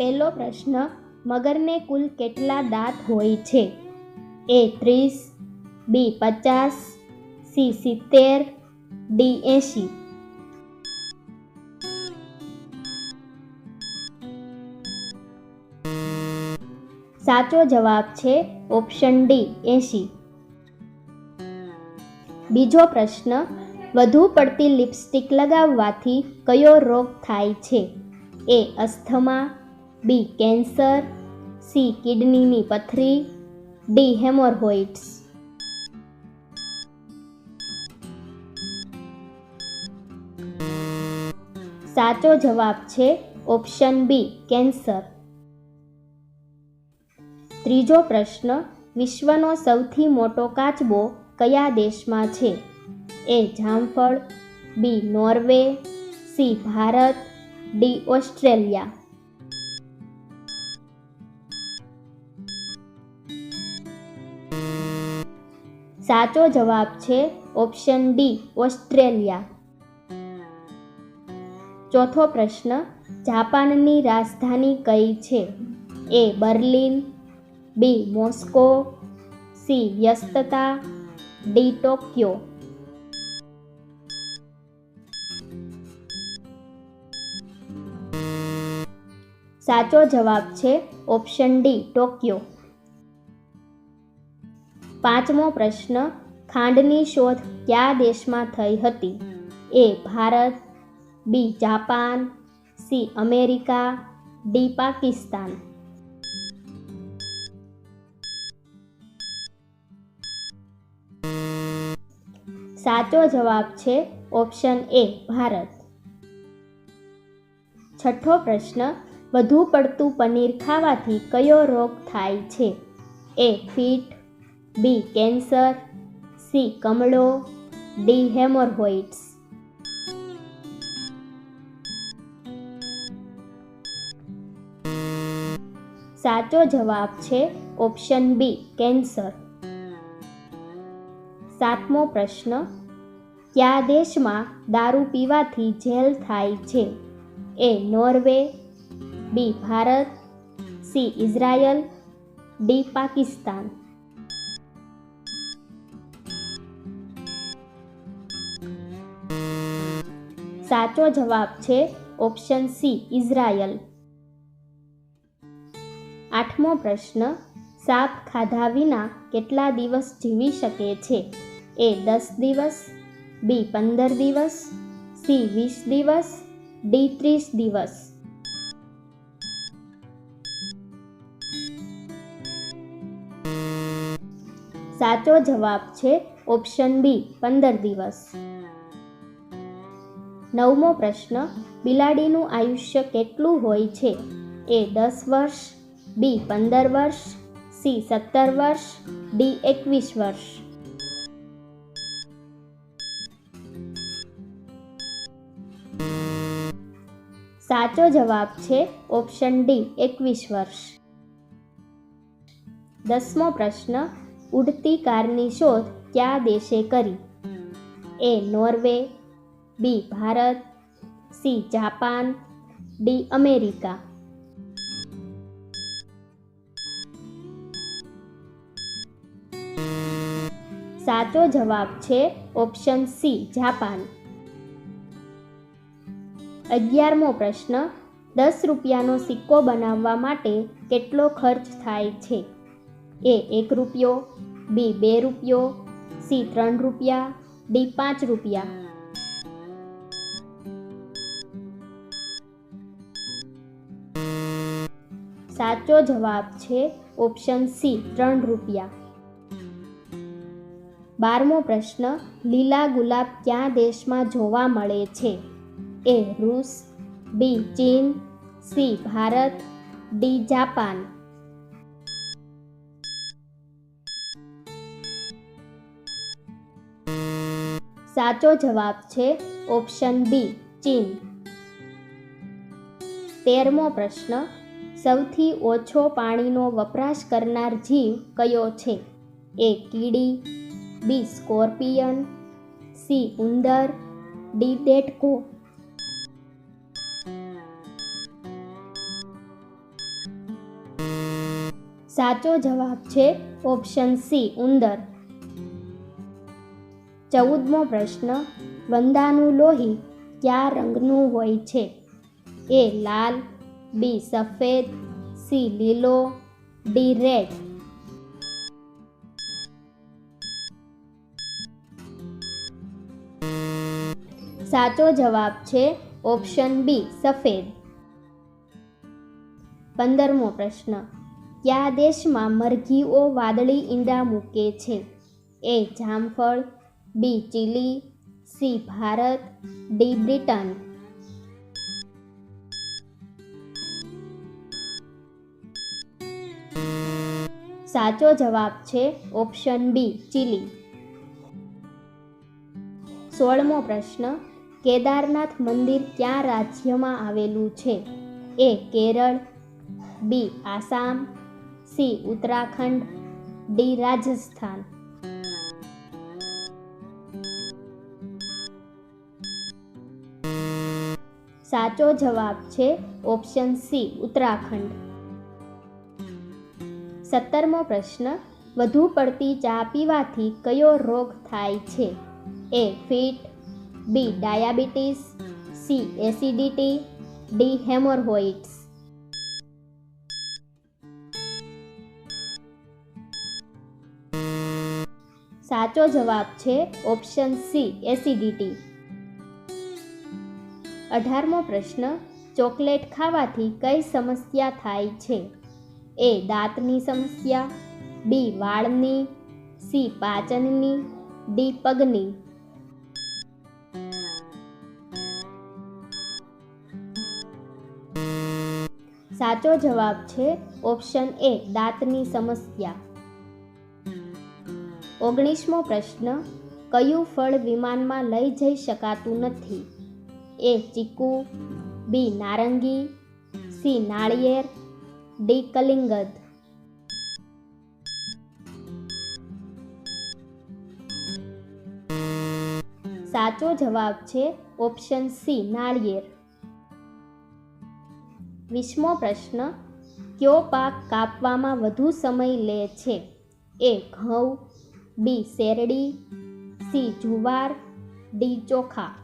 પહેલો પ્રશ્ન, મગરને કુલ કેટલા દાંત હોય છે? એ ત્રીસ, બી પચાસ, સી સિત્તેર, ડી એંશી. સાચો જવાબ છે ઓપ્શન ડી, એંશી. બીજો પ્રશ્ન, વધુ પડતી લિપસ્ટિક લગાવવાથી કયો રોગ થાય છે? A asthma B cancer, C કિડનીની પથરી, ડી હેમોરહોઇડ્સ. સાચો જવાબ છે ઓપ્શન બી, કેન્સર. ત્રીજો પ્રશ્ન, વિશ્વનો સૌથી મોટો કાચબો કયા દેશમાં છે? એ જામફળ, B Norway, C Bharat, D Australia. સાચો જવાબ છે ઓપ્શન ડી, ઓસ્ટ્રેલિયા. ચોથો પ્રશ્ન, જાપાનની રાજધાની કઈ છે? A, Berlin, B, Moscow, C, વ્યસ્તતા, D, Tokyo. સાચો જવાબ છે ઓપ્શન ડી, ટોક્યો. પાંચમો પ્રશ્ન, ખાંડની શોધ કયા દેશમાં થઈ હતી? A, Bharat, B, Japan, C, America, D, Pakistan. સાચો જવાબ છે ઓપ્શન એ, ભારત. છઠ્ઠો પ્રશ્ન, વધુ પડતું પનીર ખાવાથી કયો રોગ થાય છે? A fit B cancer, C કમળો, D હેમોરહોઇડ્સ. સાચો જવાબ છે ઓપ્શન બી, કેન્સર. સાતમો પ્રશ્ન, કયા દેશમાં દારૂ પીવાથી જેલ થાય છે? A Norway, B Bharat, C Israel, D Pakistan. સાચો જવાબ છે ઓપ્શન સી, ઇઝરાયલ. આઠમો પ્રશ્ન, સાપ ખાધા વિના કેટલા દિવસ જીવી શકે છે? એ, દસ દિવસ, બી, પંદર દિવસ, સી, વીસ દિવસ, ડી, ત્રીસ દિવસ. સાચો જવાબ છે ઓપ્શન બી, પંદર દિવસ. નવમો પ્રશ્ન, બિલાડીનું આયુષ્ય કેટલું હોય છે? એ દસ વર્ષ, બી પંદર વર્ષ, સી સત્તર વર્ષ, ડી એકવીસ વર્ષ. સાચો જવાબ છે ઓપ્શન ડી, એકવીસ વર્ષ. દસમો પ્રશ્ન, ઉડતી કારની શોધ કયા દેશે કરી? A Norway B, Bharat, C, Japan, D, America. સાચો જવાબ છે ઓપ્શન સી, જાપાન. અગિયારમો પ્રશ્ન, દસ રૂપિયાનો સિક્કો બનાવવા માટે કેટલો ખર્ચ થાય છે? એ, એક રૂપિયો, બી, બે રૂપિયો, સી, ત્રણ રૂપિયા, ડી, પાંચ રૂપિયા. સાચો જવાબ છે ઓપ્શન સી, ત્રણ રૂપિયા. બારમો પ્રશ્ન, લીલા ગુલાબ ક્યાં દેશમાં જોવા મળે છે? એ, રૂસ, બી, ચીન, સી, ભારત, ડી, જાપાન. સાચો જવાબ છે ઓપ્શન બી, ચીન. તેરમો પ્રશ્ન સૌથી ઓછો પાણીનો વપરાશ કરનાર જીવ કયો છે? એ કીડી, બી સ્કોર્પિયન, સી ઉંદર, ડી ડેટકો. સાચો જવાબ છે ઓપ્શન સી ઉંદર. ચૌદમો પ્રશ્ન વંદાનું લોહી કયા રંગનું હોય છે? એ લાલ બી સફેદ સી લીલો ડી રેડ સાચો જવાબ છે ઓપ્શન બી સફેદ. પંદરમો પ્રશ્ન. કયા દેશમાં મરઘીઓ વાદળી ઈંડા મૂકે છે? એ જામફળ B Chile C Bharat D Britain. સાચો જવાબ છે ઓપ્શન બી, ચીલી. સોળમો પ્રશ્ન, કેદારનાથ મંદિર ક્યાં રાજ્યમાં આવેલું છે? A, Kerala, B, Assam, C, Uttarakhand, D, Rajasthan. સાચો જવાબ છે ઓપ્શન સી, ઉત્તરાખંડ. સત્તરમો પ્રશ્ન, વધુ પડતી ચા પીવાથી કયો રોગ થાય છે? A, fit, B, diabetes, C, acidity, D, hemorrhoids. સાચો જવાબ છે ઓપ્શન સી, એસિડિટી. અઢારમો પ્રશ્ન, ચોકલેટ ખાવાથી કઈ સમસ્યા થાય છે? એ દાંતની સમસ્યા, બી વાળની, સી પાચનની, ડી પગની. સાચો જવાબ છે ઓપ્શન એ દાંતની સમસ્યા. ઓગણીસમો પ્રશ્ન, કયું ફળ વિમાનમાં લઈ જઈ શકાતું નથી? એ ચીકુ, બી નારંગી, સી નાળિયેર ડી કલિંગદ સાચો જવાબ છે ઓપ્શન સી, નાળિયેર. વીસમો પ્રશ્ન, કયો પાક કાપવામાં વધુ સમય લે છે? એ, ઘઉં, બી, શેરડી, સી, જુવાર, ડી, ચોખા.